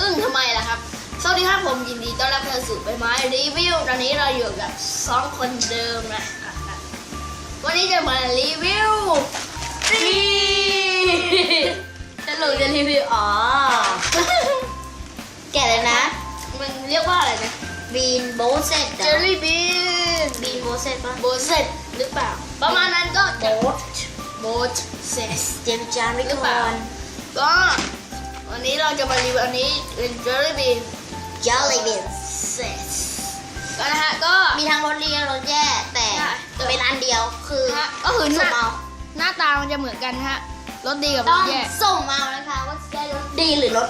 อึ้งทำไมล่ะครับ สวัสดีครับผมยินดีต้อนรับเข้าสู่ใบไม้รีวิว ตอนนี้เราอยู่กับสองคนเดิมนะวันนี้จะมารีวิวปีสรุปจะรีวิว อ๋อ แกะเลยนะ มันเรียกว่าอะไรนะบีนโบเซตเจอรี่บีนบีนโบเซตปะโบเซตหรือเปล่า ประมาณนั้นก็โบจะสโบสเซสเจมส์จานวิหรือคเปล่าอนก็ วันนี้เราจะมารีวิวอันนี้เป็นเจอรี่บีนจอลลี่บีนเซสก็นะฮะก็มีทั้งรสดีและรสแย่แต่ใช่เป็นอันเดียวคือฮะก็คือหสุ่น้ามเอาหน้าตามันจะเหมือนกันฮะรสดีกับรต้อสงแย่ส่งมานะคะว่าจะได้รสดีหรือรส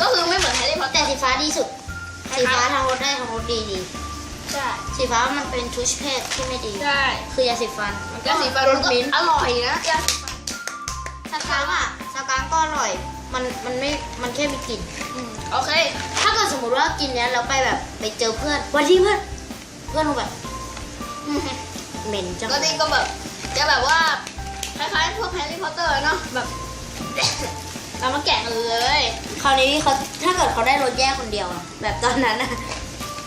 ก็คือไม่เหมือนแฮร์รี่พอตเตแต่อร์สีฟ้าดีสุดคล้ายๆสีฟ้าทั้งรสได้ทั้งรสดีดี ใช่สีฟ้ามันเป็นทุชเพศที่ไม่ดี ใช่คือยาสีฟันก็สีฟ้ารรสสก็มิ้นท์อร่อยนะยาสีฟันสกางอะสกางก็อร่อย มันมันไม่มันแค่มีกลิ่นอืมโอเค ถ้าเกิดสมมติว่ากินเนี้ยแล้วไปแบบไปเจอเพื่อนวันที่เพื่อนเพื่อนเราแบบอืมเหม็นจังก็นี่ก็แบบจะแบบว่าคล้ายๆพวกแฮร์รี่พอตเตอร์เนาะแบบเรามาแกะกันเลย คราวนี้เขาถ้าเกิดเขาได้รถแยกคนเดียวอะแบบตอนนั้นอะ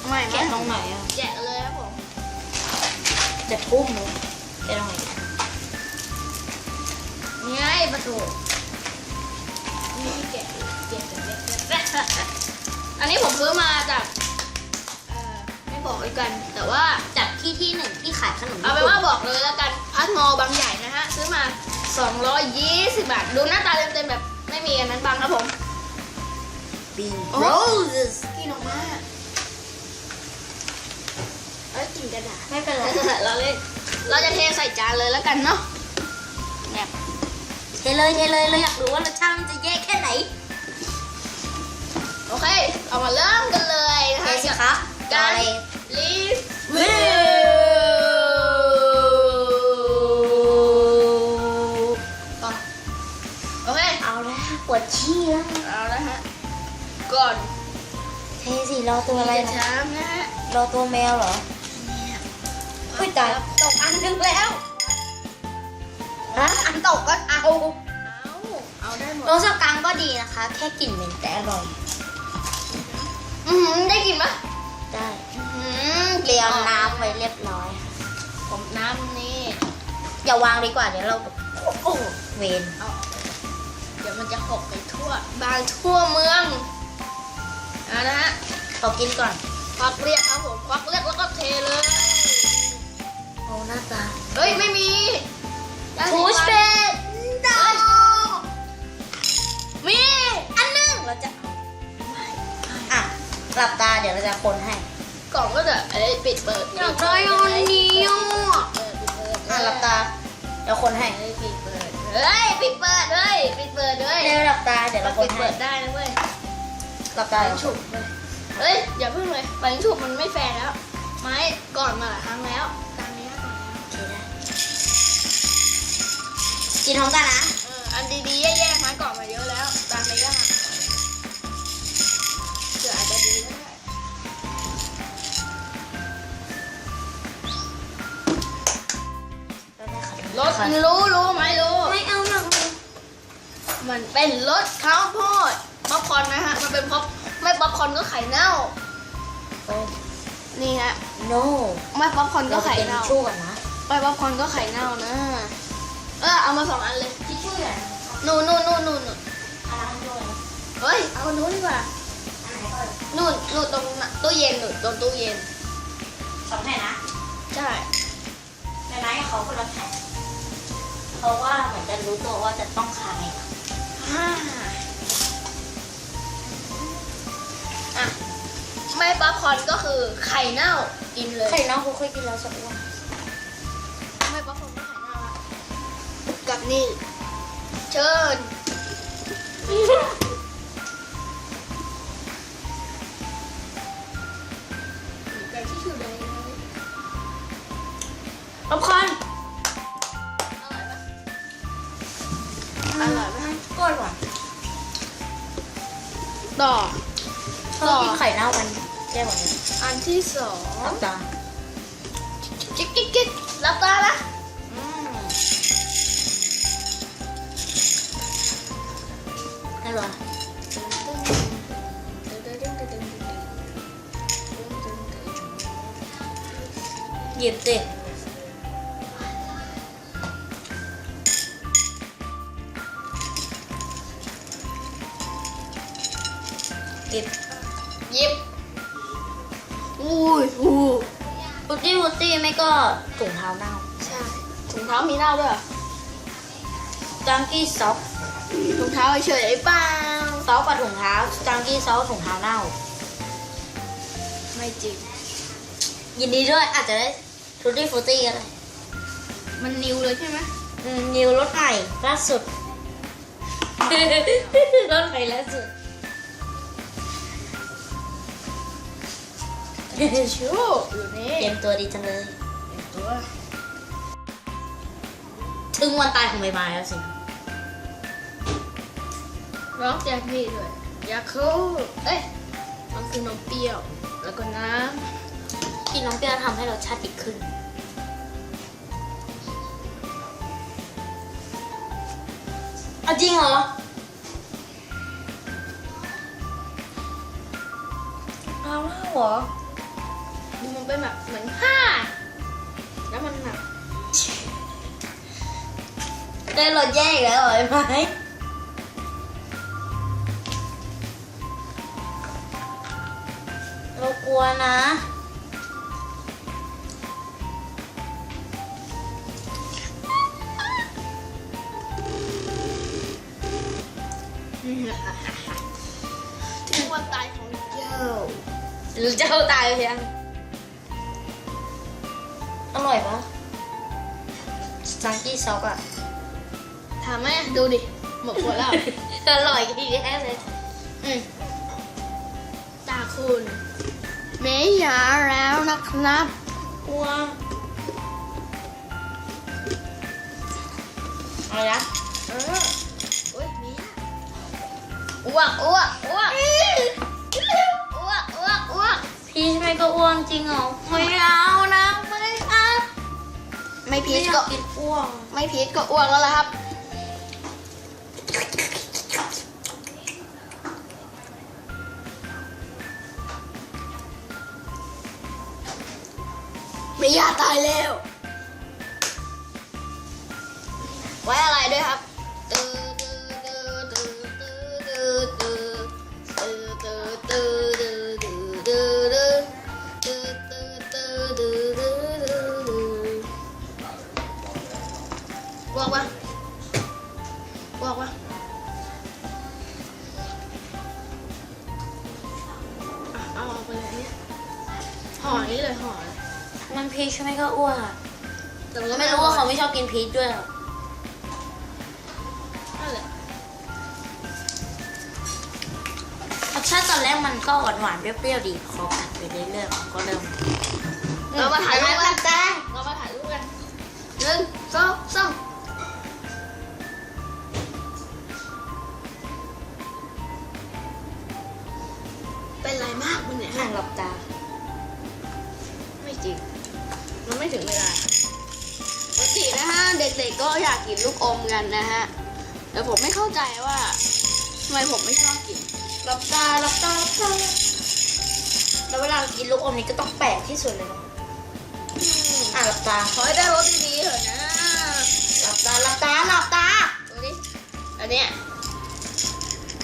ไม่แกะตรงไหนอะแกะกันเลยครับผมจะทุ่มเลยแกะตรงไหนนี่ไงประตูนี่ แกะแกะแกะแกะแกะอันนี้ผมซื้อมาจากเอ่อไม่บอกอีกกัน แต่ว่าจากที่ที่หนึ่งที่ขายขนมเอาเป็นว่าบอกเลยแล้วกันพัทมอลล์บางใหญ่นะฮะ ซื้อมา 220 บาท ดูหน้าตาเต็มๆแบบไม่มีอันนั้นบางครับผมบีโอ้ โรสกินออกมาเอ้ยกินกระดาษ ไม่เป็นไร เราเลยเราจะเทใส่จานเลยแล้วกันเนาะแบบเทเลยเทเลยเราอยากรู้ว่ารสชาติมันจะแย่แค่ไหนโอเค เอามาเริ่มกันเลยนะเทคะสิครับการอะไรรีวิวิวต่อโอเค เอาละปวดขี้แล้ว เอาละฮะ ก่อนเทสิรอตัวอะไรจะนะช้ำนะฮะรอตัวแมวเหรอเฮ้ยตายตกอันหนึงแล้ว ฮะอันตกก็เอาเอาเอาได้หมดรสกังก็ดีนะคะ แค่กลิ่นเหม็นแต่อร่อยอือหือได้กลินปะได้อื้อหือเตรียมน้ำไว้เรียบร้อยค่ะผมน้ำนี่อย่าวางดีกว่าเดี๋ยวเราโอ้โหเวนเอาเดี๋ยวมันจะหกไปทั่ว บางทั่วเมืองเอานะฮะขอกินก่อนควักเรียกครับผมควักเรียกแล้วก็เทเลย โอ้หน้าตาเฮ้ยไม่มี ยาสีทูชเปดดอมีอันหนึงเราจะอะหลับตาเดี๋ยวเราจะคนให้ กล่องก็จะเอ้ยปิดเปิดอยากได้อันนี้อะ เปิดปิดเปิดอะหลับตา เดี๋ยวคนให้เฮ้ยปิดเปิดเฮ้ยปิดเปิดเฮ้ยปิดเปิดเฮ้ยเดี๋ยวหลับตาเดี๋ยวเราเราคปินดให้เปิดได้นะเว้ยหลับตาเดี๋ยวฉุบเลยเฮ้ยอย่าเพิ่งเลยปังฉุบมันไม่แฟร์แล้ว ไม้ก่อนมาหลายครั้งแล้ว กินพร้อมกันนะเอออันดีๆแย่ๆไม้ก่อนมาเยอะแล้วตามไม่ยากเผื่ออาจจะดีก็ได้รสรู้รู้ไหมรู้ ไม่เอาหนักเลยมันเป็นรสข้าวโพดป๊อปคอร์นนะฮะ มันเป็นป๊อปไม่ป๊อปคอร์นก็ไข่เน่า โอ้ นี่ฮะ no ไม่ป๊อปคอร์นก็เราไปไข่เก็บทิเน่าชชู่กันนะไม่ป๊อปคอร์นก็ไข่เน่านะ เออเอามาสองอันเลยทิชชู่อย่างนู่นนู่นนู่นนู่นนู่นอันนั้นด้วยเฮ้ยเอาอันนู้นดีกว่าอันไหนก่อนนู่นนู่นตรงน่ะตู้เย็นนู่นตรงตู้เย็นสองแผ่นนะใช่ในนั้นให้เขาคนละแผ่นเพราะว่าเหมือนจะรู้ตัวว่าจะต้องขายห้าอะไม่ป๊อปคอร์นก็คือไข่เน่ากินเลยไข่น้องเขาเคยกินแล้วสักวัน นี่ เชิญกันที่อยู่ในป๊อปคอร์นอร่อยปะอร่อยไหมก้อนหวานต่อเขากินไข่เน่ามันแย่กว่านี้อันที่สองน้ำตา จิ๊กจิ๊กจิ๊กรับตาละ เหรหยิบดิหยิบหยิบอุ้ยอู้ปุตตี้ปุตตี้ไม่ก็ถุงเท้าเน่า ใช่ถุงเท้ามีเน่าด้วยจังกี้ซ็อก ถุงเท้าเฉยๆเปล่าซ็อกกับถุงเท้าจังกี้ซ็อกถุงเท้าเน่า ไม่จริง ยินดีด้วยอาจจะได้ฟุตตี้ฟุตตี้ก็ได้มันนิวเลยใช่ไหมอืมนิวรถใหม่ล่าสุด รถใหม่ล่าสุดชูอยู่นี่เตรียมตัวดีจังเลยตัว ถึงวันตายของใบไม้แล้วสิ ร้องแจกพี่ด้วยยาคูเอ้ยมันคือนมเปรี้ยว แล้วก็น้กินน้องเปรี้ยวทำให้รสชาติดีขึ้น เอาจริงเหรอเอาเล่าเหรอำดูมันเป็นแบบเหมือนผ้าแล้วมันแบบได้รสแย่อีกแล้วเหรอไอ้ไม้ กลัวนะ ถึงวันตายของเจ้าหรือเจ้าตายยัง อร่อยปะซังกี้ซอกอะถามแม่ดูดิ หมดขวดแล้ว อร่อยทีแท้เลย อืมตาคุณ ครับ กลัวอะไรนะเออโอ้ยมีอ้วกอ้วกอ้วกอ้วกอ้วกอ้วกพี่ไม่ก็อ้วงจริงเหรอไม่เอานะไม่เอาไม่พีไม่ชอยาก็กกินอ้วงไม่พีชก็อ้วกแล้วล่ะครับ ริยาตายแล้ว ไว้อะไรด้วยครับบอกว่าบอกว่าเอาออกไปเลยเนี่ยห่อนี้เลยห่อย มันพีชไม่ก็อ้วกอะแต่มันก็ไม่รู้ว่าเขาไม่ชอบกินพีชด้วยเหรอนั่นแหละรสชาติตอนแรกมันก็หวานหวานๆเปรี้ยวๆดีพอกัดไปเรื่อยๆมันก็เริ่ม เรามาถ่ายรูปกันจ้าเรามาถ่ายรูปกันหนึ่งสองสาม ลูกอมกันนะฮะแต่ผมไม่เข้าใจว่าทำไมผมไม่ชอบกินหลับตาลับตาลับตาแล้วเวลากินลูกอมนี้ก็ต้องแปลกที่สุดเลยเนาะอะหลับตาขอให้ได้รสดีๆเถอะนะหลับตาหลับตาหลับตาดูดิอันเนี้ย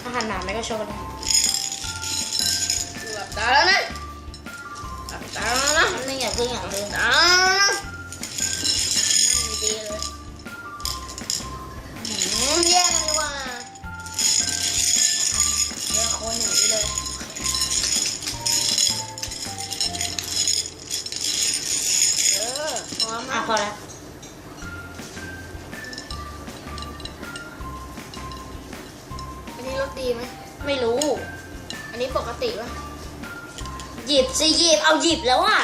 อาหารหนาไม่ก็ชอกโกแลตหลับตาแล้วนะหลับตาแล้วนะไม่อยากเพิ่งอยากเพิ่งอ่า อันนี้รสดีไหมไม่รู้ อันนี้ปกติปะหยิบสิหยิบเอาหยิบแล้วอะ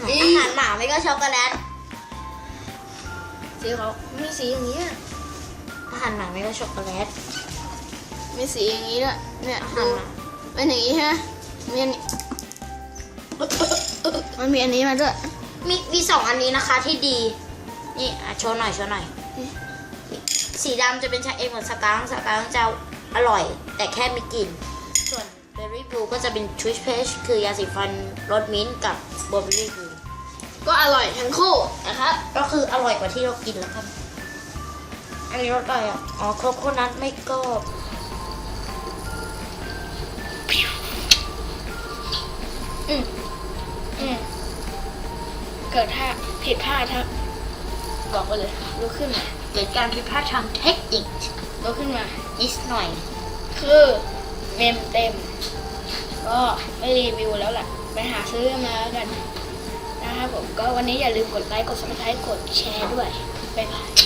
อันนี้ก่อนอาหารหนาไม่ก็ช็อกโกแลตสีเขามีสีอย่างนี้อะอาหารหนาไม่ก็ช็อกโกแลตมีสีอย่างนี้ด้วยเนี่ยอาหาดูรหนาเป็นอย่างนี้ใช่ไหมมีอันนี้มันมีอันนี้มาด้วยมีมีสองอันนี้นะคะที่ดี นี่อะโชว์หน่อยโชว์หน่อยนี่ สีดำจะเป็นชาเอมกับสกังสกังจะอร่อย แต่แค่มีกลิ่น ส่วนเบอร์รี่บลูก็จะเป็นชูชเพชคือยาสีฟันรสมิ้นท์กับเบอร์รี่บลูก็อร่อยทั้งคู่นะครับก็คืออร่อยกว่าที่เรากินแล้วกันอันนี้รสอะไรอะอ๋อโคโคนัทไม่ก็อืมอืมเกิดถ้าผิดพลาดครับบอกไปเลยลุกขึ้นมา กิดการผิดพลาดทางเทคนิคลุกขึ้นมานิดหน่อย คือเมมเต็ม ก็ไม่รีวิวแล้วแหละไปหาซื้อมาแล้วกัน นะครับผมก็วันนี้อย่าลืมกดไลค์ กดซับสไครต์กดแชร์ด้วย บ๊ายบาย